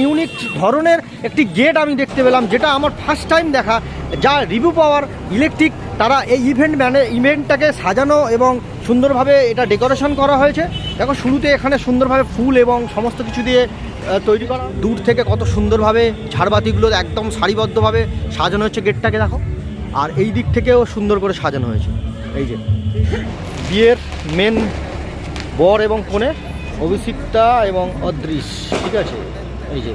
Unique ধরনের একটি gate আমি দেখতে পেলাম, যেটা আমার ফার্স্ট টাইম দেখা। যা রিভিউ পাওয়ার ইলেকট্রিক তারা এই ইভেন্ট ম্যানে ইভেন্টটাকে সাজানো এবং সুন্দরভাবে এটা ডেকোরেশন করা হয়েছে। দেখো, শুরুতে এখানে সুন্দরভাবে ফুল এবং সমস্ত কিছু দিয়ে তৈরি করা। দূর থেকে কত সুন্দরভাবে ঝাড়বাতিগুলো একদম সারিবদ্ধভাবে সাজানো হচ্ছে গেটটাকে, দেখো। আর এই দিক থেকেও সুন্দর করে সাজানো হয়েছে। এই যে, বিয়ের মেন বর এবং কনে অভিষিক্তা এবং অদৃশ, ঠিক আছে? এই যে।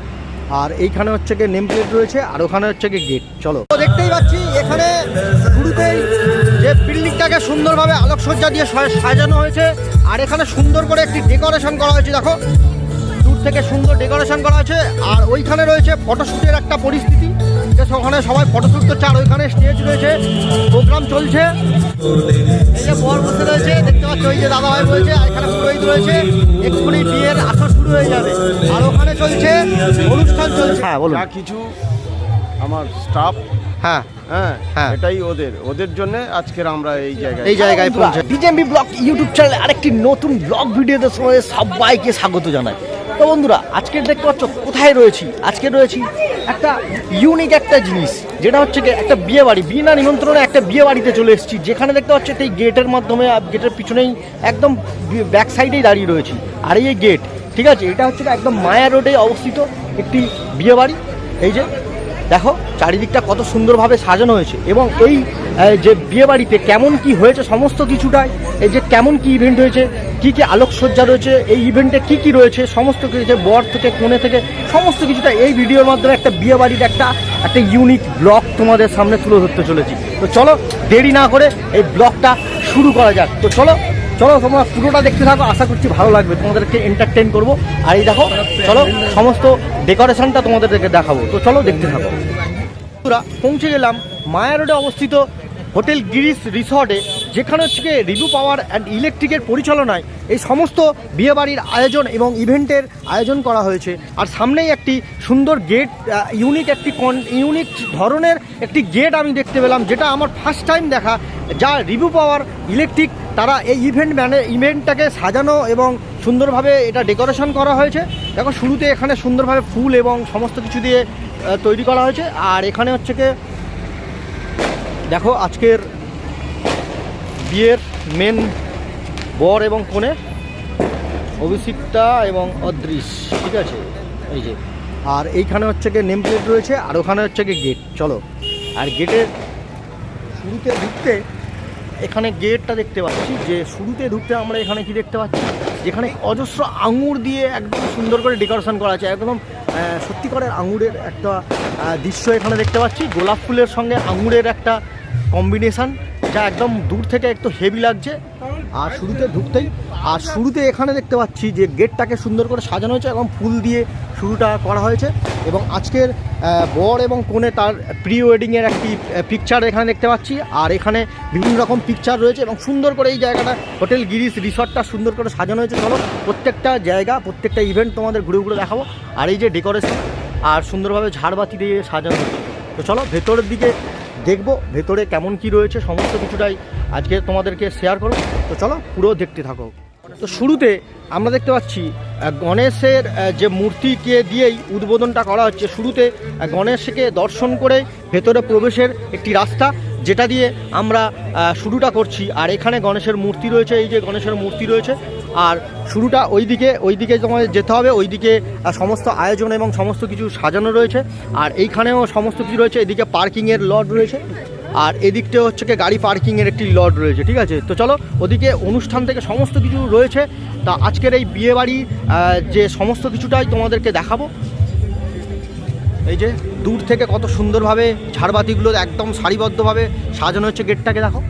আর এইখানে হচ্ছে গিয়ে নেম প্লেট রয়েছে, আর ওখানে হচ্ছে গিয়ে গেট চলো। দেখতেই পাচ্ছি, এখানে শুরুতেই যে বিল্ডিংটাকে সুন্দরভাবে আলোকসজ্জা দিয়ে সাজানো হয়েছে, আর এখানে সুন্দর করে একটি ডেকোরেশন করা হয়েছে, দেখো। দূর থেকে সুন্দর ডেকোরেশন করা হয়েছে, আর ওইখানে রয়েছে ফটোশ্যুটের একটা পরিস্থিতি, যে ওখানে সবাই ফটোশ্যুট করছে, আর ওইখানে স্টেজ রয়েছে প্রোগ্রাম চলছে। এই যে বর বসে রয়েছে, দেখতে পাচ্ছ, ওই যে দাদা ভাই রয়েছে, আর এখানে পুরোহিত রয়েছে, এক্ষুনি বিয়ের আসর শুরু হয়ে যাবে। আর চলছে অনুষ্ঠান চলছে। হ্যাঁ বলুন। যা কিছু আমার স্টাফ হ্যাঁ হ্যাঁ হ্যাঁ। এটাই ওদের। ওদের জন্য আজকের আমরা এই জায়গায় এই জায়গায় পৌঁছে ডিজেএমবি ব্লগ ইউটিউব চ্যানেলে আরেকটি নতুন ব্লগ ভিডিওতে সময় সবাইকে স্বাগত জানাই। তো বন্ধুরা আজকে দেখতে পাচ্ছ কোথায় রয়েছি? আজকে রয়েছি একটা ইউনিক একটা জিনিস যেটা হচ্ছে কি একটা বিয়ে বাড়ি বিনা নিমন্ত্রণে একটা বিয়ে বাড়িতে চলে এসেছি। যেখানে দেখতে পাচ্ছ এই গেটের মাধ্যমে গেটের পিছনেই একদম ব্যাক সাইডেই দাঁড়িয়ে রয়েছি। আর এই গেট ঠিক আছে? এটা হচ্ছে একদম মায়া রোডে অবস্থিত একটি বিয়ে বাড়ি এই যে, দেখো, চারিদিকটা কত সুন্দরভাবে সাজানো হয়েছে এবং এই যে বিয়ে বাড়িতে কেমন কি হয়েছে সমস্ত কিছুটাই, এই যে কেমন কি ইভেন্ট হয়েছে, কি কি আলোকসজ্জা রয়েছে, এই ইভেন্টে কি কি রয়েছে, সমস্ত কিছু বর থেকে, কোণে থেকে, সমস্ত কিছুটা এই ভিডিওর মাধ্যমে একটা বিয়ে বাড়ির একটা একটা ইউনিক ব্লগ তোমাদের সামনে তুলে ধরতে চলেছি। তো চলো, দেরি না করে এই ব্লগটা শুরু করা যাক। তো চলো চলো, তোমরা পুরোটা দেখতে থাকো, আশা করছি ভালো লাগবে। তোমাদেরকে এন্টারটেন করব। আর এই দেখো, চলো, সমস্ত ডেকোরেশনটা তোমাদেরকে দেখাবো। তো চলো, দেখতে থাকো। পৌঁছে গেলাম মায়া রোডে অবস্থিত হোটেল গিরিশ রিসর্টে, যেখানে হচ্ছে রিভিউ পাওয়ার অ্যান্ড ইলেকট্রিকের পরিচালনায় এই সমস্ত বিয়েবাড়ির আয়োজন এবং ইভেন্টের আয়োজন করা হয়েছে। আর সামনেই একটি সুন্দর গেট ইউনিক একটি কন ইউনিক ধরনের একটি গেট আমি দেখতে পেলাম, যেটা আমার ফার্স্ট টাইম দেখা, যা রিভিউ পাওয়ার ইলেকট্রিক তারা এই ইভেন্ট ম্যানে ইভেন্টটাকে সাজানো এবং সুন্দরভাবে এটা ডেকোরেশন করা হয়েছে। দেখো, শুরুতে এখানে সুন্দরভাবে ফুল এবং সমস্ত কিছু দিয়ে তৈরি করা হয়েছে। আর এখানে হচ্ছে কি, দেখো, আজকের বিয়ের মেন বর এবং কনে, অভিষিক্তা এবং অদৃশ, ঠিক আছে? এই যে। আর এইখানে হচ্ছে গিয়ে নেম প্লেট রয়েছে, আর ওখানে হচ্ছে গিয়ে গেট চলো। আর গেটের শুরুতে ঢুকতে এখানে গেটটা দেখতে পাচ্ছি, যে শুরুতে ঢুকতে আমরা এখানে কি দেখতে পাচ্ছি? যেখানে অজস্র আঙুর দিয়ে একদম সুন্দর করে ডেকোরেশন করা আছে, একদম সত্যি করে আঙুরের একটা দৃশ্য এখানে দেখতে পাচ্ছি। গোলাপ ফুলের সঙ্গে আঙুরের একটা কম্বিনেশান যা একদম দূর থেকে একটু হেভি লাগছে। আর শুরুতে ঢুকতেই, আর শুরুতে এখানে দেখতে পাচ্ছি যে গেটটাকে সুন্দর করে সাজানো হয়েছে এবং ফুল দিয়ে শুরুটা করা হয়েছে এবং আজকের বর এবং কোণে তার প্রি ওয়েডিংয়ের একটি পিকচার এখানে দেখতে পাচ্ছি। আর এখানে বিভিন্ন রকম পিকচার রয়েছে এবং সুন্দর করে এই জায়গাটা, হোটেল গিরিশ রিসর্টটা সুন্দর করে সাজানো হয়েছে। চলো, প্রত্যেকটা জায়গা, প্রত্যেকটা ইভেন্ট তোমাদের ঘুরে ঘুরে দেখাবো। আর এই যে ডেকোরেশন আর সুন্দরভাবে ঝাড়বাতি দিয়ে সাজানো হয়েছে। তো চলো, ভেতরের দিকে দেখব ভেতরে কেমন কি রয়েছে, সমস্ত কিছুটাই আজকে তোমাদেরকে শেয়ার করো তো চলো পুরো দেখতে থাকো। তো শুরুতে আমরা দেখতে পাচ্ছি গণেশের যে মূর্তিকে দিয়েই উদ্বোধনটা করা হচ্ছে। শুরুতে গণেশকে দর্শন করে ভেতরে প্রবেশের একটি রাস্তা, যেটা দিয়ে আমরা শুরুটা করছি। আর এখানে গণেশের মূর্তি রয়েছে, এই যে গণেশের মূর্তি রয়েছে আর শুরুটা ওইদিকে ওইদিকে তোমাদের যেতে হবে ওইদিকে আহ, সমস্ত আয়োজন এবং সমস্ত কিছু সাজানো রয়েছে। আর এইখানেও সমস্ত কিছু রয়েছে এদিকে পার্কিংয়ের লড রয়েছে আর এদিকটা হচ্ছে কি গাড়ি পার্কিংয়ের একটি লড রয়েছে ঠিক আছে? তো চলো ওদিকে অনুষ্ঠান থেকে সমস্ত কিছু রয়েছে। তা আজকের এই বিয়ে বাড়ি যে সমস্ত কিছুটাই তোমাদেরকে দেখাবো। এই যে দূর থেকে কত সুন্দরভাবে ঝাড়বাতিগুলো একদম সারিবদ্ধভাবে সাজানো হচ্ছে গেটটাকে দেখো।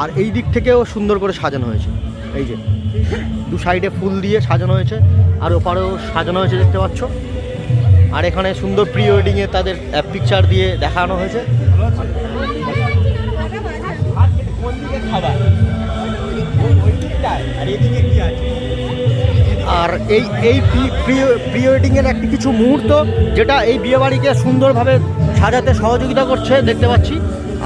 আর এই দিক থেকেও সুন্দর করে সাজানো হয়েছে। এই যে দু সাইডে ফুল দিয়ে সাজানো হয়েছে, আর ওপারেও সাজানো হয়েছে, দেখতে পাচ্ছ। আর এখানে সুন্দর প্রি ওয়েডিংয়ে তাদের পিকচার দিয়ে দেখানো হয়েছে। আর এই এই প্রি ওয়েডিংয়ের একটি কিছু মুহূর্ত, যেটা এই বিয়েবাড়িকে সুন্দরভাবে সাজাতে সহযোগিতা করছে, দেখতে পাচ্ছি।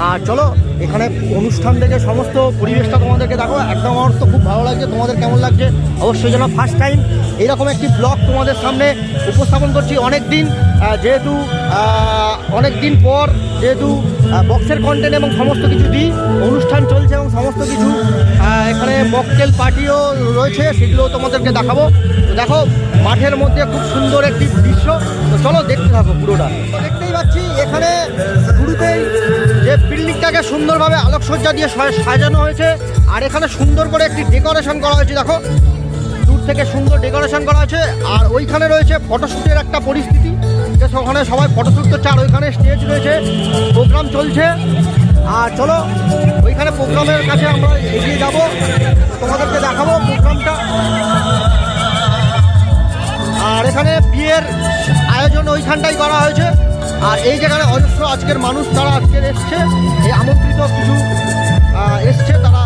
আর চলো এখানে অনুষ্ঠান থেকে সমস্ত পরিবেশটা তোমাদেরকে দেখো। একদম আমার তো খুব ভালো লাগছে, তোমাদের কেমন লাগছে? অবশ্যই যেন ফার্স্ট টাইম এইরকম একটি ব্লগ তোমাদের সামনে উপস্থাপন করছি অনেক দিন যেহেতু অনেক দিন পর যেহেতু বক্সের কন্টেন্ট এবং সমস্ত কিছু দিই, অনুষ্ঠান চলছে এবং সমস্ত কিছু এখানে মকটেল পার্টিও রয়েছে সেগুলো তোমাদেরকে দেখাবো। দেখো, মাঠের মধ্যে খুব সুন্দর একটি দৃশ্য। চলো, দেখতে থাকো পুরোটা। দেখতেই পাচ্ছি, এখানে শুরুতেই যে বিল্ডিংটাকে সুন্দরভাবে আলোকসজ্জা দিয়ে সাজানো হয়েছে, আর এখানে সুন্দর করে একটি ডেকোরেশন করা হয়েছে, দেখো। দূর থেকে সুন্দর ডেকোরেশন করা হয়েছে, আর ওইখানে রয়েছে ফটোশ্যুটের একটা পরিস্থিতি, যে ওখানে সবাই ফটোশ্যুট করছে আর ওইখানে স্টেজ রয়েছে, প্রোগ্রাম চলছে। আর চলো, ওইখানে প্রোগ্রামের কাছে আমরা এগিয়ে যাব, তোমাদেরকে দেখাবো প্রোগ্রামটা। আর এখানে বিয়ের আয়োজন ওইখানটাই করা হয়েছে। আর এই জায়গায় অজস্র আজকের মানুষ তারা আজকের এসছে। এই আমন্ত্রিত কিছু এসছে তারা।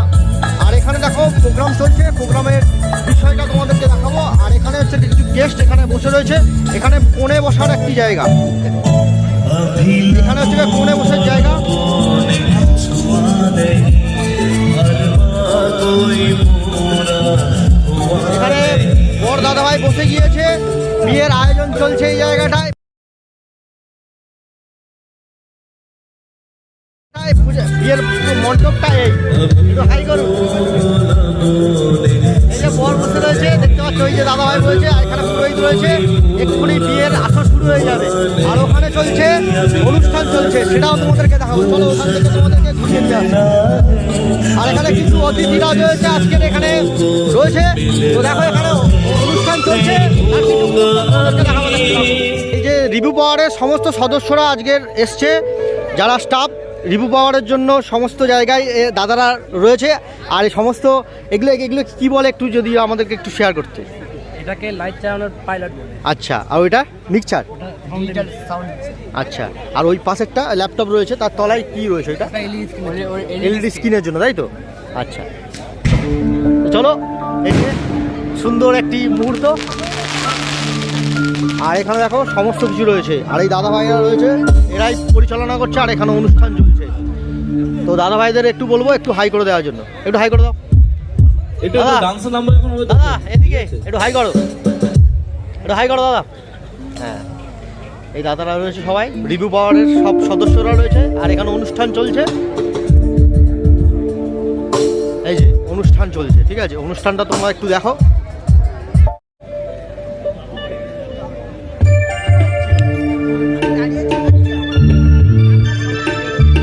আর এখানে দেখো, প্রোগ্রাম চলছে। প্রোগ্রামের বিষয়টা তোমাদেরকে দেখাবো। আর এখানে হচ্ছে কিছু গেস্ট এখানে বসে রয়েছে। এখানে কোণে বসার একটি জায়গা। এখানে হচ্ছে কোণে বসার জায়গা। এখানে বর দাদাভাই বসে গিয়েছে। বিয়ের চলছে এই জায়গাটায়। বিয়ের মণ্ডপটা রয়েছে, দেখতে আর এখানে রয়েছে। বিয়ের শুরু হয়ে যাবে। আর ওখানে চলছে, অনুষ্ঠান চলছে, সেটাও আর এখানে কিছু অতিথিরা রয়েছে আজকের এখানে। রয়েছে। তো দেখো এখানে অনুষ্ঠান চলছে পাবো। এই যে রিভিউ পাওয়ারের সমস্ত সদস্যরা আজকের এসছে যারা স্টাফ রিভিউ পাওয়ারের জন্য সমস্ত জায়গায় এ, দাদারা রয়েছে আর এই সমস্ত এগুলো এগুলো কি বলে একটু যদি আমাদেরকে একটু শেয়ার করতে? এটাকে লাইট চালানোর পাইলট বলে। আচ্ছা আর ওইটা মিক্সচার ডিজিটাল সাউন্ড আচ্ছা আর ওই পাশেরটা ল্যাপটপ রয়েছে তার তলায় কি রয়েছে ওইটা? এলইডি স্ক্রিন এলইডি স্ক্রিনের জন্য। তাই তো? আচ্ছা। চলো এই যে সুন্দর একটি মুহূর্ত। আর এখানে দেখো সমস্ত কিছু রয়েছে। আর এই দাদা ভাইরা রয়েছে এরাই পরিচালনা করছে আর এখানে অনুষ্ঠান চলছে। তো দাদা ভাইদের একটু বলব একটু হাই করে দেওয়ার জন্য। একটু হাই করে দাও। দাদা। এদিকে একটু হাই করো। একটু হাই করো দাদা। হ্যাঁ। এই দাদারা রয়েছে সবাই। রিভিউ পাওয়ারের সব সদস্যরা রয়েছে আর এখানে অনুষ্ঠান চলছে। এই যে অনুষ্ঠান চলছে ঠিক আছে? অনুষ্ঠানটা তোমরা একটু দেখো।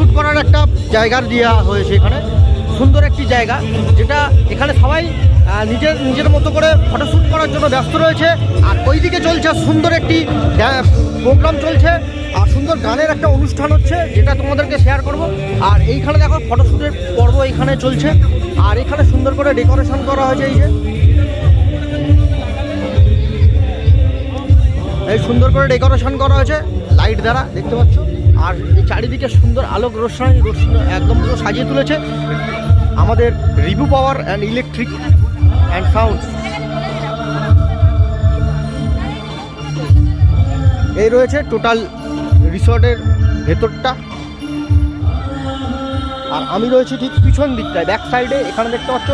ফটোশ্যুট করার একটা জায়গা দেওয়া হয়েছে এখানে। সুন্দর একটি জায়গা, যেটা এখানে সবাই নিজের নিজের মতো করে ফটোশ্যুট করার জন্য ব্যস্ত রয়েছে। আর ওইদিকে চলছে সুন্দর একটি প্রোগ্রাম চলছে। আর সুন্দর গানের একটা অনুষ্ঠান হচ্ছে, যেটা তোমাদেরকে শেয়ার করব। আর এইখানে দেখো ফটোশ্যুটের পর্ব এখানে চলছে। আর এখানে সুন্দর করে ডেকোরেশন করা হয়েছে এই যে। এই সুন্দর করে ডেকোরেশন করা হয়েছে লাইট দ্বারা, দেখতে পাচ্ছ? আর চারিদিকে সুন্দর আলোক রোশনাই, রোশন একদম পুরো সাজিয়ে তুলেছে। আমাদের review power and electric and sound এই রয়েছে টোটাল রিসর্টের ভেতরটা। আর আমি রয়েছি ঠিক পিছন দিকটায় ব্যাক সাইডে এখানে দেখতে পাচ্ছ,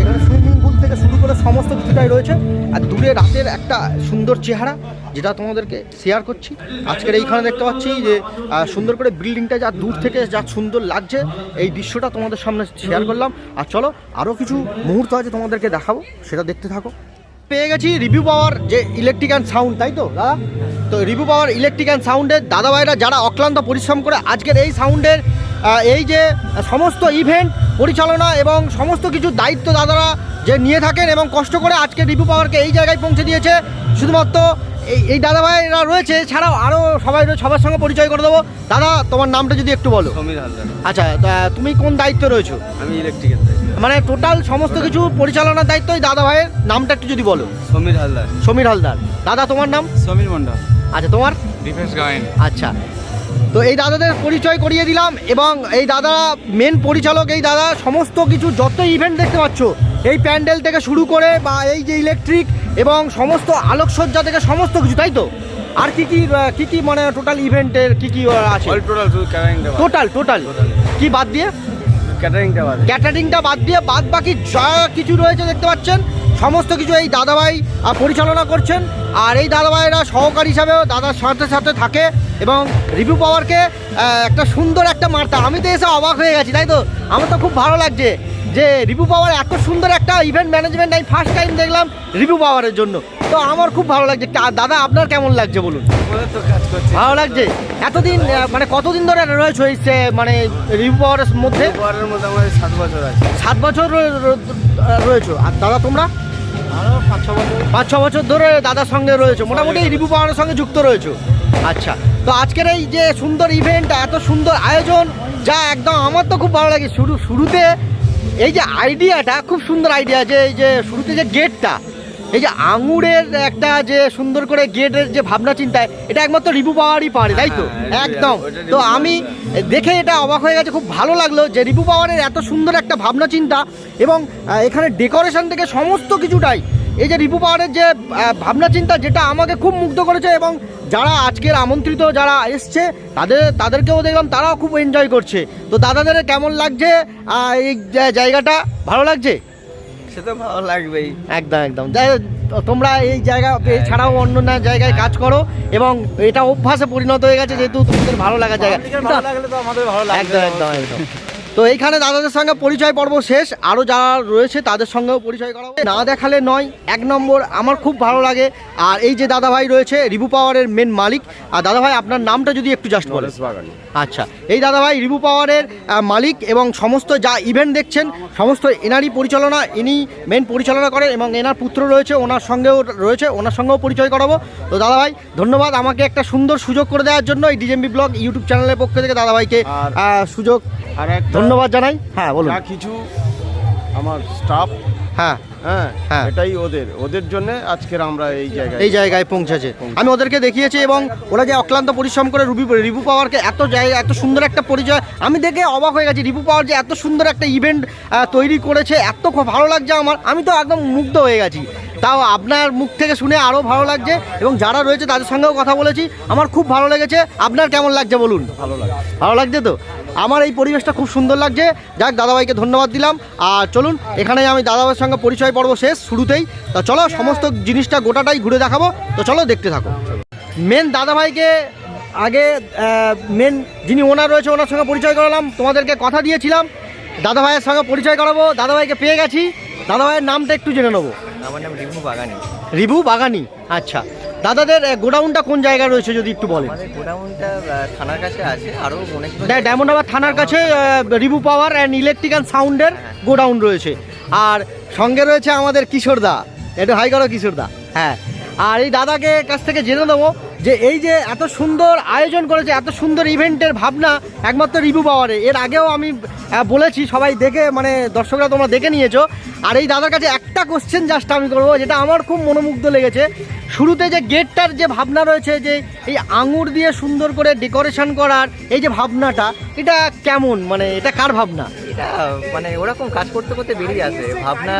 এখানে সুইমিং পুল থেকে শুরু করে সমস্ত কিছুটাই রয়েছে। আর দূরে রাতের একটা সুন্দর চেহারা। যেটা তোমাদেরকে শেয়ার করছি। আজকের এইখানে দেখতে পাচ্ছি যে সুন্দর করে বিল্ডিংটা যা দূর থেকে যা সুন্দর লাগছে, এই দৃশ্যটা তোমাদের সামনে শেয়ার করলাম। আর চলো আরও কিছু মুহূর্ত আছে তোমাদেরকে দেখাবো, সেটা দেখতে থাকো। পেয়ে গেছি রিভিউ পাওয়ার যে ইলেকট্রিক অ্যান্ড সাউন্ড তাই তো, দাদা? তো রিভিউ পাওয়ার ইলেকট্রিক অ্যান্ড সাউন্ডের দাদাভাইরা যারা অক্লান্ত পরিশ্রম করে আজকের এই সাউন্ডের এই যে সমস্ত ইভেন্ট পরিচালনা এবং সমস্ত কিছু দায়িত্ব দাদারা যে নিয়ে থাকেন এবং কষ্ট করে আজকে রিভিউ পাওয়ারকে এই জায়গায় পৌঁছে দিয়েছে, শুধুমাত্র এই এই দাদাভাইরা রয়েছে ছাড়াও আরও সবাই রয়ে- সবার সঙ্গে পরিচয় করে দেবো। দাদা তোমার নামটা যদি একটু বলো। সমীর হালদার। আচ্ছা তা তুমি কোন দায়িত্ব রয়েছো? আমি ইলেকট্রিকের মানে টোটাল সমস্ত কিছু পরিচালনার দায়িত্ব এই দাদা ভাইয়ের নামটা একটু যদি বলো। সমীর হালদার। সমীর হালদার। দাদা তোমার নাম? সমীর মন্ডল আচ্ছা তোমার? দীপেশ গায়েন। আচ্ছা। তো এই দাদাদের পরিচয় করিয়ে দিলাম এবং এই দাদা মেন পরিচালক এই দাদা সমস্ত কিছু যত ইভেন্ট দেখতে পাচ্ছ এই প্যান্ডেল থেকে শুরু করে বা এই যে ইলেকট্রিক এবং সমস্ত আলোকসজ্জা থেকে সমস্ত কিছু তাই তো? আর কি কি কি কি মানে টোটাল ইভেন্টের কি কি আছে? টোটাল টোটাল কি বাদ দিয়ে? ক্যাটারিংটা বাদ ক্যাটারিংটা বাদ দিয়ে বাদ বাকি যা কিছু রয়েছে দেখতে পাচ্ছেন সমস্ত কিছু এই দাদাভাই পরিচালনা করছেন। আর এই দাদাভাইরা সহকারী হিসাবেও দাদার সাথে সাথে থাকে এবং রিভিউ পাওয়ারকে একটা সুন্দর একটা মার্তা। আমি তো এসে অবাক হয়ে গেছি তাই তো? আমার তো খুব ভালো লাগছে। যে রিভিউ পাওয়ার এত সুন্দর একটা ইভেন্ট ম্যানেজমেন্ট আমি ফার্স্ট টাইম দেখলাম রিভিউ পাওয়ারের জন্য। তো আমার খুব ভালো লাগছে। দাদা আপনার কেমন লাগছে বলুন? তো ভালো লাগছে? এতদিন মানে কতদিন ধরে রয়েছে এই মানে রিভিউ পাওয়ারের মধ্যে? সাত বছর আছে। সাত বছর রয়ে- রয়ে- রয়েছো। আর দাদা তোমরা? পাঁচ ছ বছর। পাঁচ ছ বছর ধরে দাদার সঙ্গে রয়েছে। মোটামুটি রিভিউ পাওয়ারের সঙ্গে যুক্ত রয়েছো। আচ্ছা তো আজকের এই যে সুন্দর ইভেন্ট এত সুন্দর আয়োজন যা একদম আমার তো খুব ভালো লাগে। শুরু শুরুতে এই যে আইডিয়াটা খুব সুন্দর আইডিয়া যে এই যে শুরুতে যে গেটটা এই যে আঙুরের একটা যে সুন্দর করে গেটের যে ভাবনা চিন্তায় এটা একমাত্র রিভু পাওয়ারই পারে তাই তো? হ্যাঁ, একদম। তো আমি দেখে এটা অবাক হয়ে গেছে খুব ভালো লাগল যে রিপু পাওয়ারের এত সুন্দর একটা ভাবনা চিন্তা এবং এখানে ডেকোরেশন থেকে সমস্ত কিছুটাই এই যে রিপু পাওয়ারের যে ভাবনা চিন্তা যেটা আমাকে খুব মুগ্ধ করেছে এবং যারা আজকের আমন্ত্রিত যারা এসছে তাদের তাদেরকেও দেখলাম তারাও খুব এনজয় করছে। তো দাদাদের কেমন লাগছে এই জায়গাটা? ভালো লাগছে? সে তো ভালো লাগবেই। একদম একদম। যাই তোমরা এই জায়গা এছাড়াও অন্য না জায়গায় কাজ করো এবং এটা অভ্যাসে পরিণত হয়ে গেছে যেহেতু তোমাদের ভালো লাগা জায়গা। ভালো লাগলে তো আমাদের ভালো লাগবে। একদম একদম একদম। তো এইখানে দাদাদের সঙ্গে পরিচয় পর্ব শেষ। আরও যারা রয়েছে তাদের সঙ্গেও পরিচয় করাবো। না দেখালে নয় এক নম্বর আমার খুব ভালো লাগে। আর এই যে দাদা ভাই রয়েছে রিভু পাওয়ারের মেন মালিক। আর দাদা ভাই আপনার নামটা যদি একটু জাস্ট বলেন। আচ্ছা এই দাদা ভাই রিভু পাওয়ারের মালিক এবং সমস্ত যা ইভেন্ট দেখছেন সমস্ত এনারই পরিচালনা ইনি মেন পরিচালনা করেন এবং এনার পুত্র রয়েছে ওনার সঙ্গেও রয়েছে ওনার সঙ্গেও পরিচয় করাবো। তো দাদা ভাই ধন্যবাদ আমাকে একটা সুন্দর সুযোগ করে দেওয়ার জন্য এই ডিজেমবি ব্লগ ইউটিউব চ্যানেলের পক্ষ থেকে দাদা ভাইকে সুযোগ আর ধন্যবাদ জানাই। হ্যাঁ বলুন। যা কিছু আমার স্টাফ হ্যাঁ হ্যাঁ হ্যাঁ। এটাই ওদের। ওদের জন্য আজকের আমরা এই জায়গায় এই জায়গায় পৌঁছেছে। আমি ওদেরকে দেখিয়েছি এবং ওরা যে অক্লান্ত পরিশ্রম করে রুবি রিভু পাওয়ারকে এত জায়গা এত সুন্দর একটা পরিচয় আমি দেখে অবাক হয়ে গেছি রিভু পাওয়ার যে এত সুন্দর একটা ইভেন্ট তৈরি করেছে এত খুব ভালো লাগছে আমার। আমি তো একদম মুগ্ধ হয়ে গেছি। তাও আপনার মুখ থেকে শুনে আরও ভালো লাগছে এবং যারা রয়েছে তাদের সঙ্গেও কথা বলেছি। আমার খুব ভালো লেগেছে। আপনার কেমন লাগছে বলুন? ভালো লাগে ভালো লাগছে তো? আমার এই পরিবেশটা খুব সুন্দর লাগছে। যাক দাদাভাইকে ধন্যবাদ দিলাম। আর চলুন এখানে আমি দাদাভাইয়ের সঙ্গে পরিচয় পর্ব শেষ শুরুতেই। তো চলো সমস্ত জিনিসটা গোটাটাই ঘুরে দেখাবো। তো চলো দেখতে থাকো। মেন দাদাভাইকে আগে মেন যিনি ওনার রয়েছে ওনার সঙ্গে পরিচয় করালাম। তোমাদেরকে কথা দিয়েছিলাম। দাদাভাইয়ের সঙ্গে পরিচয় করাবো। দাদাভাইকে পেয়ে গেছি। দাদাভাইয়ের নামটা একটু জেনে নেব। আমার নাম রিভু বাগানি। রিভু বাগানি আচ্ছা। দাদাদের গোডাউনটা কোন জায়গায় রয়েছে যদি একটু বলেন? গোডাউনটা থানার কাছে আছে আরও অনেক ডা- থানার কাছে রিভু পাওয়ার অ্যান্ড ইলেকট্রিক্যাল সাউন্ডের গোডাউন রয়েছে। আর সঙ্গে রয়েছে আমাদের কিশোরদা একটু হাই করো কিশোরদা হ্যাঁ। আর এই দাদাকে কাছ থেকে জেনে দেবো যে এই যে এত সুন্দর আয়োজন করেছে, এত সুন্দর ইভেন্টের ভাবনা একমাত্র রিভু পাওয়ারে এর আগেও আমি বলেছি, সবাই দেখে মানে দর্শকরা তোমরা দেখে নিয়েছো। আর এই দাদার কাছে একটা কোশ্চেন জাস্ট আমি করব, যেটা আমার খুব মনোমুগ্ধ লেগেছে। শুরুতে যে গেটটার যে ভাবনা রয়েছে, যে এই আঙুর দিয়ে সুন্দর করে ডেকোরেশন করার এই যে ভাবনাটা, এটা কেমন? মানে এটা কার ভাবনা? এটা মানে ওরকম কাজ করতে করতে বেরিয়ে আসে ভাবনা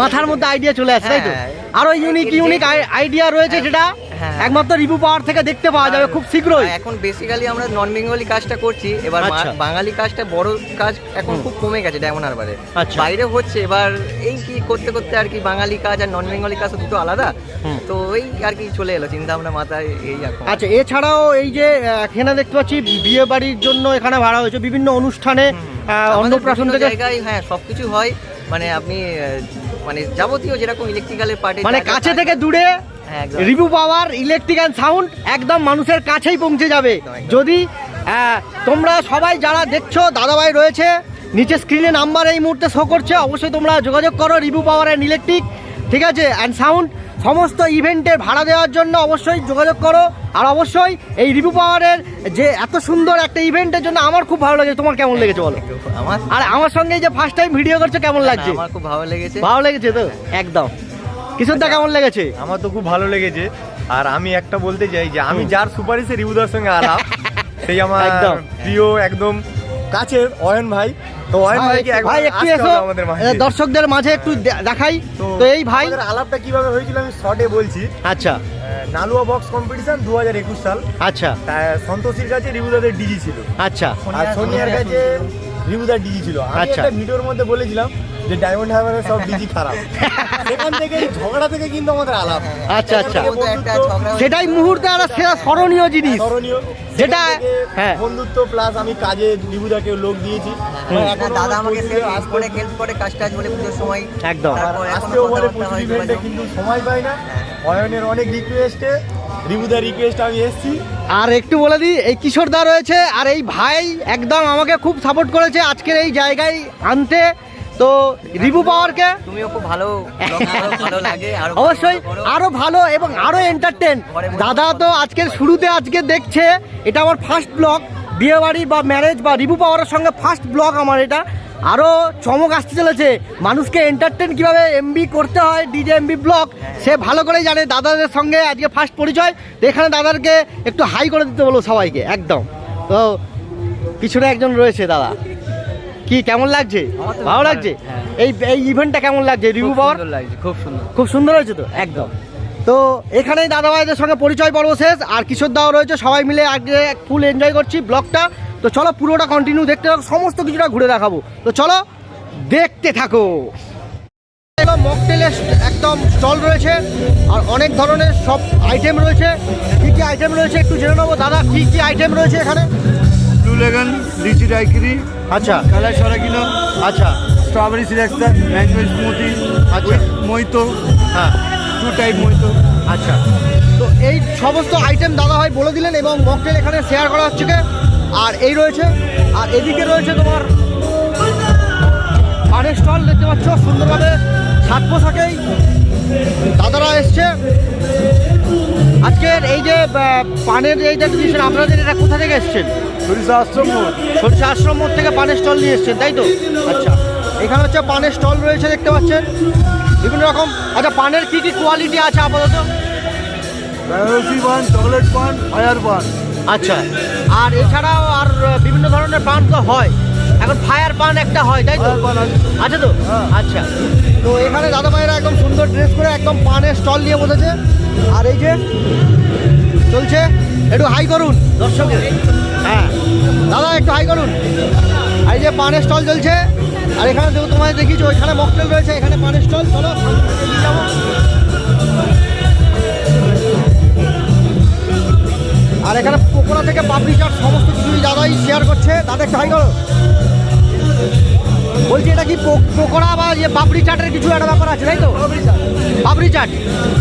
মাথার মধ্যে আইডিয়া চলে আসে তাই তো? হ্যাঁ। আরও ইউনিক ইউনিক আইডিয়া রয়েছে যেটা হ্যাঁ। একমাত্র রিভু পাওয়ার থেকে দেখতে পাওয়া যাবে খুব শীঘ্রই। এখন বেসিক্যালি আমরা নন বেঙ্গলি কাজটা করছি এবার আচ্ছা। বাঙালি কাজটা বড় কাজ এখন খুব কমে গেছে ডায়মন্ড হারবারে আচ্ছা। বাইরে হচ্ছে এবার এই কি করতে করতে আর কি বাঙালি কাজ আর নন বেঙ্গলি কাজ তো দুটো আলাদা। তো এই আর কি চলে এলো চিন্তা ভাবনা মাথায় এই এখন। আচ্ছা এছাড়াও এই যে এখানে দেখতে পাচ্ছি বিয়ে বাড়ির জন্য এখানে ভাড়া হয়েছে বিভিন্ন অনুষ্ঠানে। অন্নপ্রাশন বিভিন্ন থেকে জায়গায় হ্যাঁ সবকিছু হয়। মানে আপনি মানে যাবতীয় যেরকম ইলেকট্রিক্যালের পার্টি মানে কাছে থেকে দূরে হ্যাঁ review power electric and sound একদম মানুষের কাছেই পৌঁছে যাবে। যদি তোমরা সবাই যারা দেখছ দাদাভাই রয়েছে নিচে স্ক্রিনে নাম্বার এই মুহূর্তে শো করছে অবশ্যই তোমরা যোগাযোগ করো রিভিউ পাওয়ার অ্যান্ড ইলেকট্রিক ঠিক আছে? অ্যান্ড সাউন্ড সমস্ত ইভেন্টের ভাড়া দেওয়ার জন্য অবশ্যই যোগাযোগ করো। আর অবশ্যই এই রিভিউ পাওয়ারের যে এত সুন্দর একটা ইভেন্টের জন্য আমার খুব ভালো লেগেছে। তোমার কেমন লেগেছে বলো? আমার আর আমার সঙ্গে এই যে ফার্স্ট টাইম ভিডিও করছ কেমন লাগছে? আমার খুব ভালো লেগেছে। ভালো লেগেছে তো? একদম। কিশোরদা কেমন লেগেছে? আমার তো খুব ভালো লেগেছে। আর আমি একটা বলতে চাই যে আমি যার সুপারিশে রিবুদার সঙ্গে আলাপ সেই আমার একদম। প্রিয় একদম কাছের অয়ন ভাই। তো অয়ন ভাইকে ভাই একটু এসো। দর্শকদের মাঝে একটু দেখাই। তো এই ভাই আলাপটা কীভাবে হয়েছিল আমি শর্টে বলছি। আচ্ছা। নালুয়া বক্স কম্পিটিশন দু হাজার একুশ সাল। আচ্ছা। সন্তোষীর কাছে রিবুদাদের ডিজি ছিল। আচ্ছা। আর সোনিয়ার কাছে রিবুদার ডিজি ছিল। আমি আচ্ছা। একটা ভিডিওর মধ্যে বলেছিলাম যে ডায়মন্ড হারবারের সব ডিজি খারাপ। সেখান থেকে এই ঝগড়া থেকে কিন্তু আমাদের আলাপ আচ্ছা আচ্ছা। সেটাই মুহূর্তে আর সেরা স্মরণীয় জিনিস। স্মরণীয়। যেটা- হ্যাঁ। বন্ধুত্ব প্লাস আমি কাজে রিবুদাকে লোক দিয়েছি। আমার হ্যাঁ, দাদা আমাকে হেল্প করে হেল্প করে কাজ টাজ বলে পুজোর সময়। একদম। আসতেও বলে ইভেন্টে কিন্তু সময় পাই না। অয়নের অনেক রিকোয়েস্টে রিবুদার রিকোয়েস্ট আমি এসেছি। আর একটু বলে দিই এই কিশোরদা রয়েছে আর এই ভাই একদম আমাকে খুব সাপোর্ট করেছে আজকের এই জায়গায় আনতে। তো রিভু পাওয়ারকে? তুমিও খুব ভালো ভালো লাগে অবশ্যই। আরও ভালো এবং আরও এন্টারটেন দাদা তো আজকের শুরুতে আজকে দেখছে এটা আমার ফার্স্ট ব্লগ বিয়ে বাড়ি বা ম্যারেজ বা রিভু পাওয়ারের সঙ্গে ফার্স্ট ব্লগ আমার এটা। আরও চমক আসতে চলেছে। মানুষকে এন্টারটেন কীভাবে এমবি করতে হয় ডিজে এমবি ব্লগ সে ভালো করেই জানে। দাদাদের সঙ্গে আজকে ফার্স্ট পরিচয়। তো এখানে দাদারকে একটু হাই করে দিতে বলো সবাইকে একদম। তো পিছনে একজন রয়েছে দাদা। কি কেমন লাগছে? ভালো লাগছে? এই এই ইভেন্টটা কেমন লাগছে? রিভিউ পাওয়ার লাগছে খুব সুন্দর। খুব সুন্দর হয়েছে তো? একদম। তো এখানেই দাদাভাইদের সঙ্গে পরিচয় পর্ব শেষ আর কিশোর দাও রয়েছে সবাই মিলে আগে ফুল এনজয় করছি ব্লগটা তো চলো পুরোটা কন্টিনিউ দেখতে থাকো সমস্ত কিছুটা ঘুরে দেখাবো। তো চলো দেখতে থাকো। মকটেলের একদম স্টল রয়েছে আর অনেক ধরনের সব আইটেম রয়েছে। কি কি আইটেম রয়েছে একটু জেনে নেব? দাদা কি কি আইটেম রয়েছে এখানে? লেগন লিচি ডাইকিরি আচ্ছা। কালাই সরাকিলো আচ্ছা। স্ট্রবেরি সিলেকশন ম্যাঙ্গো স্মুদি আচ্ছা। মইতো হ্যাঁ। টু টাইপ মইতো আচ্ছা। তো এই সমস্ত আইটেম দাদা ভাই বলে দিলেন এবং মকটেল এখানে শেয়ার করা হচ্ছে কে? আর এই রয়েছে। আর এদিকে রয়েছে তোমার পানের স্টল দেখতে পাচ্ছ সুন্দরভাবে সাত পোশাকেই দাদারা এসছে। আজকের এই যে পানের এই যে আপনাদের এটা কোথা থেকে এসছেন? সরিষা আশ্রম সরিষা আশ্রম মোড় থেকে পানের স্টল নিয়ে এসছেন তাই তো? আচ্ছা এখানে হচ্ছে পানের স্টল রয়েছে দেখতে পাচ্ছেন? বিভিন্ন রকম আচ্ছা পানের কি কি কোয়ালিটি আছে আপাতত? বেনারসি পান চকলেট পান ফায়ার পান। আচ্ছা আর এছাড়াও আর বিভিন্ন ধরনের পান তো হয়। এখন ফায়ার পান একটা হয় তাই তো? আছে। তো? হ্যাঁ। আচ্ছা তো এখানে দাদা ভাইয়েরা একদম সুন্দর ড্রেস করে একদম পানের স্টল নিয়ে বসেছে। আর এই যে চলছে একটু হাই করুন দর্শকের হ্যাঁ। দাদা একটু হাই করুন। আর এই যে পানের স্টল চলছে আর এখানে দেখো তোমায় দেখিয়েছি ওইখানে মকটেল রয়েছে এখানে পানের স্টল চলো। যাব আর এখানে পকোড়া থেকে পাপড়ি চাট সমস্ত কিছুই দাদাই শেয়ার করছে। দাদা একটু হাই করো। বলছি এটা কি পকোড়া বা ইয়ে পাপড়ি চাটের কিছু একটা ব্যাপার আছে তাই তো? পাপড়ি চাট।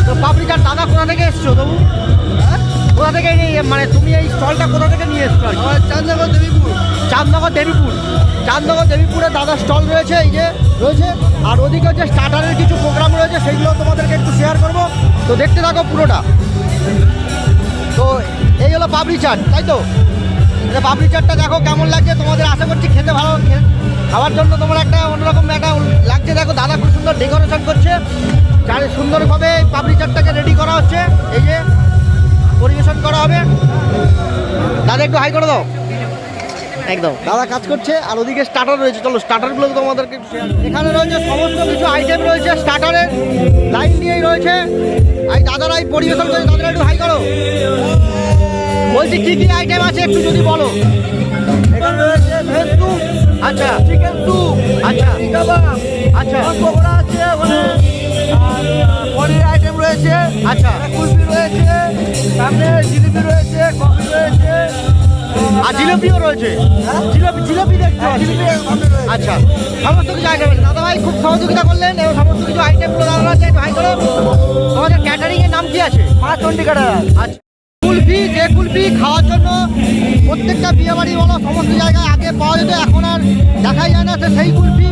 তো পাপড়ি চাট দাদা কোথা থেকে এসছো তবু? কোথা থেকে মানে তুমি এই স্টলটা কোথা থেকে নিয়ে এসছো? চাঁদনগর দেবীপুর। চাঁদনগর দেবীপুর। চাঁদনগর দেবীপুরে দাদা স্টল রয়েছে এই যে রয়েছে। আর ওদিকে যে স্টার্টারের কিছু প্রোগ্রাম রয়েছে সেগুলো তোমাদেরকে একটু শেয়ার করব। তো দেখতে থাকো পুরোটা। তো এই হলো পাপড়ি চাট তাই তো? এটা পাপড়ি চাটটা দেখো কেমন লাগছে তোমাদের আশা করছি খেতে ভালো খাওয়ার জন্য তোমার একটা অন্যরকম একটা লাগছে। দেখো দাদা খুব সুন্দর ডেকোরেশন করছে। চার সুন্দরভাবে পাপড়ি চাটটাকে রেডি করা হচ্ছে। এই যে পরিবেশন করা হবে। দাদা একটু হাই করে দাও। একদম। দাদা কাজ করছে আর ওদিকে স্টার্টার রয়েছে। চলো স্টার্টারগুলো তোমাদেরকে। এখানে রয়েছে সমস্ত কিছু আইটেম রয়েছে স্টার্টারের লাইন দিয়েই রয়েছে। এই দাদারা এই পরিবেশন করে দাদারা একটু হাই করো। বলছি কি কি আইটেম আছে একটু যদি বলো? এখানে রয়েছে ভেজ স্যুপ আচ্ছা। চিকেন স্যুপ আচ্ছা। কাবাব আচ্ছা পকোড়া আছে ওখানে আর পনির রয়েছে আচ্ছা। কুলফি রয়েছে সামনে জিলিপি রয়েছে কফি রয়েছে। আর জিলিপিও রয়েছে। জিলিপি জিলিপি দেখতে হ্যাঁ, আচ্ছা। সমস্ত কিছু আইটেম আছে। দাদা ভাই খুব সহযোগিতা করলেন এবং সমস্ত কিছু আইটেমগুলো দাদা আছে হাই করো। তোমাদের ক্যাটারিং এর নাম কি আছে? মা চন্ডিকাটা আচ্ছা। কুলফি যে কুলফি খাওয়ার জন্য প্রত্যেকটা বিয়ে বাড়ি বলো সমস্ত জায়গায় আগে পাওয়া যেত এখন আর দেখাই যায় না। সেই কুলফি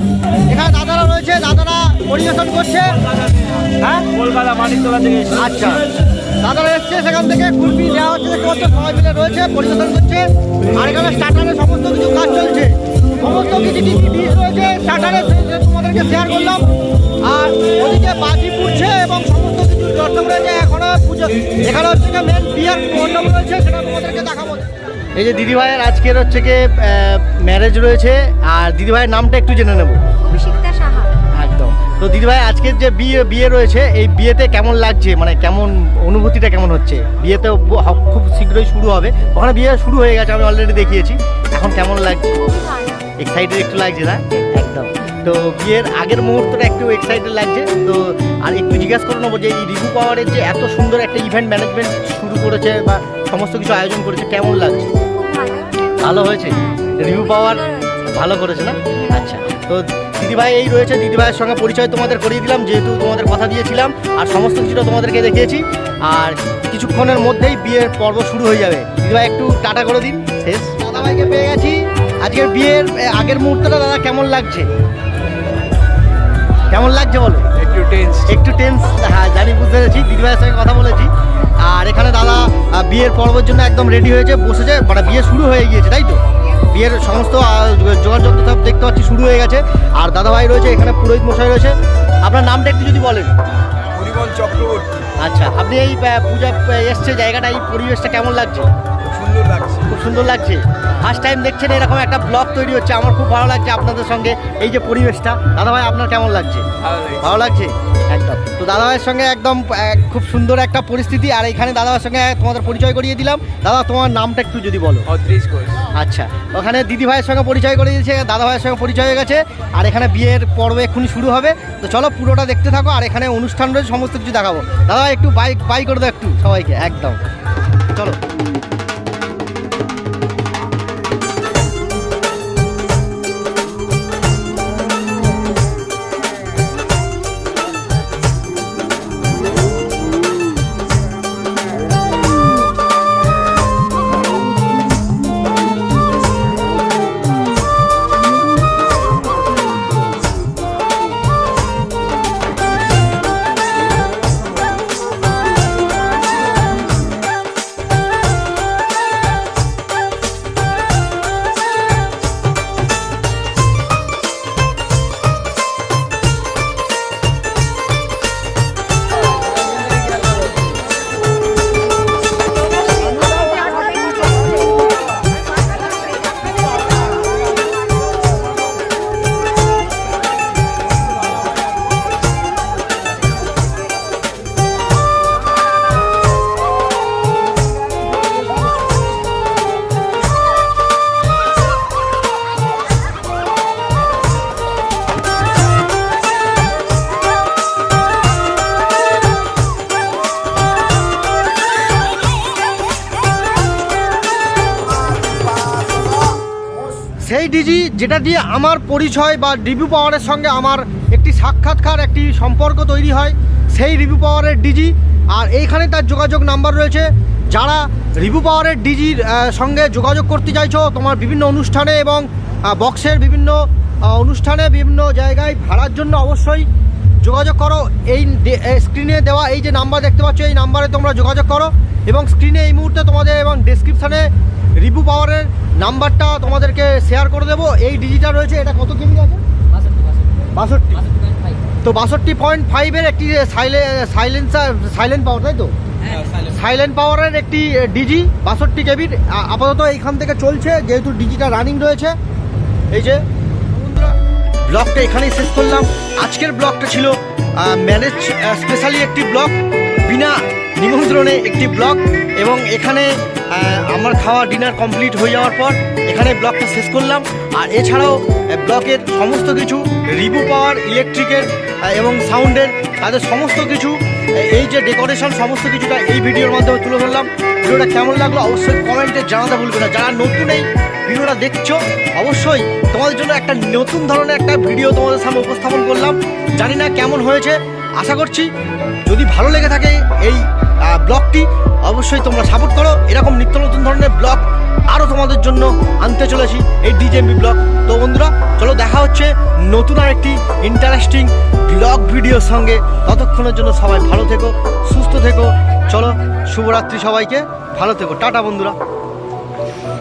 এখানে দাদারা রয়েছে দাদারা পরিবেশন করছে। হ্যাঁ? কলকাতা মানিকতলা থেকে আচ্ছা। দাদারা এসছে সেখান থেকে কুলফি দেওয়া হচ্ছে দেখতে পাচ্ছ সবাই মিলে রয়েছে পরিবেশন করছে। আর এখানে স্টার্টারে সমস্ত কিছু কাজ চলছে। সমস্ত কিছু কি কি ডিশ রয়েছে স্টার্টারে তোমাদেরকে শেয়ার করলাম। আর ওদিকে বাজি পুড়ছে এবং সমস্ত কিছু দর্শক রয়েছে এখনও পুজো এখানে হচ্ছে মেন বিয়ার মণ্ডপ রয়েছে সেটা তোমাদেরকে দেখাবো। এই যে দিদিভাইয়ের আজকের হচ্ছে কি ম্যারেজ রয়েছে আর দিদিভাইয়ের নামটা একটু জেনে নেব। অভিষিক্তা সাহা। একদম। তো দিদিভাই আজকের যে বিয়ে বিয়ে রয়েছে এই বিয়েতে কেমন লাগছে? মানে কেমন অনুভূতিটা কেমন হচ্ছে? বিয়েতে খুব শীঘ্রই শুরু হবে। ওখানে বিয়ে শুরু হয়ে গেছে আমি অলরেডি দেখিয়েছি। এখন কেমন লাগছে এক্সাইটেড একটু লাগছে না? একদম। তো বিয়ের আগের মুহূর্তটা একটু এক্সাইটেড লাগছে। তো আর একটু জিজ্ঞাসা করে নেব যে এই রিভু পাওয়ারের যে এত সুন্দর একটা ইভেন্ট ম্যানেজমেন্ট শুরু করেছে বা সমস্ত কিছু আয়োজন করেছে কেমন লাগছে? ভালো ভালো হয়েছে রিভিউ পাওয়ার ভালো করেছে না? আচ্ছা তো দিদিভাই এই রয়েছে। দিদিভাইয়ের সঙ্গে পরিচয় তোমাদের করিয়ে দিলাম যেহেতু তোমাদের কথা দিয়েছিলাম আর সমস্ত কিছুটা তোমাদেরকে দেখিয়েছি। আর কিছুক্ষণের মধ্যেই বিয়ের পর্ব শুরু হয়ে যাবে। দিদিভাই একটু টাটা করে দিন। শেষ। দাদাভাইকে পেয়ে গেছি। আজকের বিয়ের আগের মুহূর্তটা দাদা কেমন লাগছে? কেমন লাগছে বলো? একটু টেন্স একটু টেন্স হ্যাঁ জানি বুঝতে পেরেছি দিদিভাইয়ের সঙ্গে কথা বলেছি। আর এখানে দাদা বিয়ের পর্বের জন্য একদম রেডি হয়েছে বসেছে মানে বিয়ে শুরু হয়ে গিয়েছে তাই তো? বিয়ের সমস্ত যোগাযোগ সব দেখতে পাচ্ছি শুরু হয়ে গেছে। আর দাদাভাই রয়েছে এখানে পুরোহিত মশাই রয়েছে। আপনার নামটা একটু যদি বলেন। পরিমল চক্রবর্তী। আচ্ছা আপনি এই পূজা এসছে জায়গাটা এই পরিবেশটা কেমন লাগছে? সুন্দর লাগছে। খুব খুব সুন্দর লাগছে। ফার্স্ট টাইম দেখছেন এরকম একটা ব্লগ তৈরি হচ্ছে আমার খুব ভালো লাগছে আপনাদের সঙ্গে এই যে পরিবেশটা। দাদা ভাই আপনার কেমন লাগছে। ভালো লাগছে? একদম। তো দাদা ভাইয়ের সঙ্গে একদম এক, খুব সুন্দর একটা পরিস্থিতি আর এখানে দাদা ভাইয়ের সঙ্গে তোমাদের পরিচয় করিয়ে দিলাম। দাদা তোমার নামটা একটু যদি বলো। আচ্ছা ওখানে দিদি ভাইয়ের সঙ্গে পরিচয় করে দিয়েছে দাদা ভাইয়ের সঙ্গে পরিচয় হয়ে গেছে আর এখানে বিয়ের পর্ব এক্ষুনি শুরু হবে। তো চলো পুরোটা দেখতে থাকো আর এখানে অনুষ্ঠান রয়েছে সমস্ত কিছু দেখাবো। দাদা একটু বাইক বাই করে দাও একটু সবাইকে একদম। চলো। সেই ডিজি যেটা দিয়ে আমার পরিচয় বা রিভিউ পাওয়ারের সঙ্গে আমার একটি সাক্ষাৎকার, একটি সম্পর্ক তৈরি হয়, সেই রিভিউ পাওয়ারের ডিজি। আর এইখানে তার যোগাযোগ নাম্বার রয়েছে। যারা রিভিউ পাওয়ারের ডিজির সঙ্গে যোগাযোগ করতে চাইছো, তোমার বিভিন্ন অনুষ্ঠানে এবং বক্সের বিভিন্ন অনুষ্ঠানে বিভিন্ন জায়গায় ভাড়ার জন্য অবশ্যই যোগাযোগ করো। এই স্ক্রিনে দেওয়া এই যে নাম্বার দেখতে পাচ্ছ, এই নাম্বারে তোমরা যোগাযোগ করো এবং স্ক্রিনে এই মুহূর্তে তোমাদের এবং ডেসক্রিপশানে রিভিউ পাওয়ারের নাম্বারটা তোমাদেরকে শেয়ার করে দেবো। এই ডিজিটা রয়েছে, এটা কত কেমি আছে? বাষট্টি। তো বাষট্টি পয়েন্ট ফাইভের একটি সাইলেন্সার সাইলেন্ট পাওয়ার তাই তো? সাইলেন্ট পাওয়ারের একটি ডিজি বাষট্টি কেবির আপাতত এইখান থেকে চলছে, যেহেতু ডিজিটা রানিং রয়েছে। এই যে ব্লগটা এখানেই শেষ করলাম। আজকের ব্লগটা ছিল ম্যারেজ স্পেশালি একটি ব্লগ বিনা নিমন্ত্রণে একটি ব্লগ এবং এখানে আমার খাওয়া ডিনার কমপ্লিট হয়ে যাওয়ার পর এখানে ব্লগটা শেষ করলাম। আর এছাড়াও ব্লগের সমস্ত কিছু রিভিউ পাওয়ার, ইলেকট্রিকের এবং সাউন্ডের, তাদের সমস্ত কিছু এই যে ডেকোরেশন, সমস্ত কিছুটা এই ভিডিওর মাধ্যমে তুলে ধরলাম। ভিডিওটা কেমন লাগল অবশ্যই কমেন্টে জানাতে ভুলবে না। যারা নতুন এই ভিডিওটা দেখছ, অবশ্যই তোমাদের জন্য একটা নতুন ধরনের একটা ভিডিও তোমাদের সামনে উপস্থাপন করলাম। জানি না কেমন হয়েছে আশা করছি যদি ভালো লেগে থাকে এই ব্লগটি, অবশ্যই তোমরা সাপোর্ট করো। এরকম নিত্য নতুন ধরনের ব্লগ আরও তোমাদের জন্য আনতে চলেছি এই ডিজেএমবি ব্লগ। তো বন্ধুরা, চলো দেখা হচ্ছে নতুন আর একটি ইন্টারেস্টিং ব্লগ ভিডিওর সঙ্গে। ততক্ষণের জন্য সবাই ভালো থেকো, সুস্থ থেকো। চলো, শুভরাত্রি সবাইকে। ভালো থেকো। টাটা বন্ধুরা।